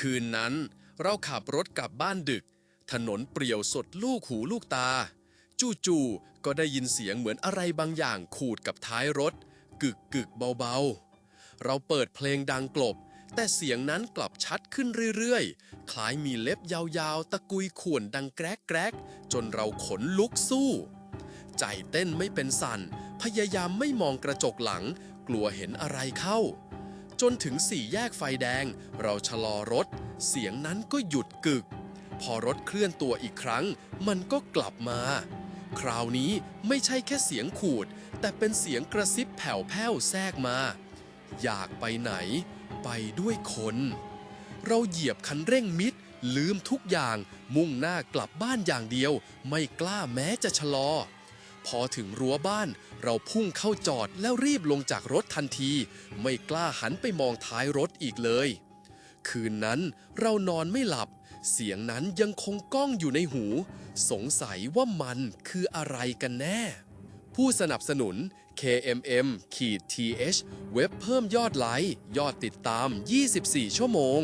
คืนนั้น เราขับรถกลับบ้านดึก ถนนเปรี่ยวสดลูกหูลูกตา จู่ๆก็ได้ยินเสียงเหมือนอะไรบางอย่างขูดกับท้ายรถ กึกกึกเบาๆ เราเปิดเพลงดังกลบ แต่เสียงนั้นกลับชัดขึ้นเรื่อยๆ คล้ายมีเล็บยาวๆ ตะกุยข่วนดังแกรกแกรกจนเราขนลุกสู้ ใจเต้นไม่เป็นสัน่น พยายามไม่มองกระจกหลัง กลัวเห็นอะไรเข้า จนถึงสี่แยกไฟแดง เราชะลอรถ เสียงนั้นก็หยุดกึก พอรถเคลื่อนตัวอีกครั้ง มันก็กลับมา คราวนี้ไม่ใช่แค่เสียงขูด แต่เป็นเสียงกระซิบแผ่วแผ้วแทรกมา อยากไปไหน ไปด้วยคน เราเหยียบคันเร่งมิดลืมทุกอย่าง มุ่งหน้ากลับบ้านอย่างเดียว ไม่กล้าแม้จะชะลอ พอถึงรั้วบ้าน เราพุ่งเข้าจอดแล้วรีบลงจากรถทันที ไม่กล้าหันไปมองท้ายรถอีกเลย คืนนั้นเรานอนไม่หลับ เสียงนั้นยังคงก้องอยู่ในหู สงสัยว่ามันคืออะไรกันแน่ ผู้สนับสนุน KMM ขีด th เว็บเพิ่มยอดไลค์ ยอดติดตาม 24 ชั่วโมง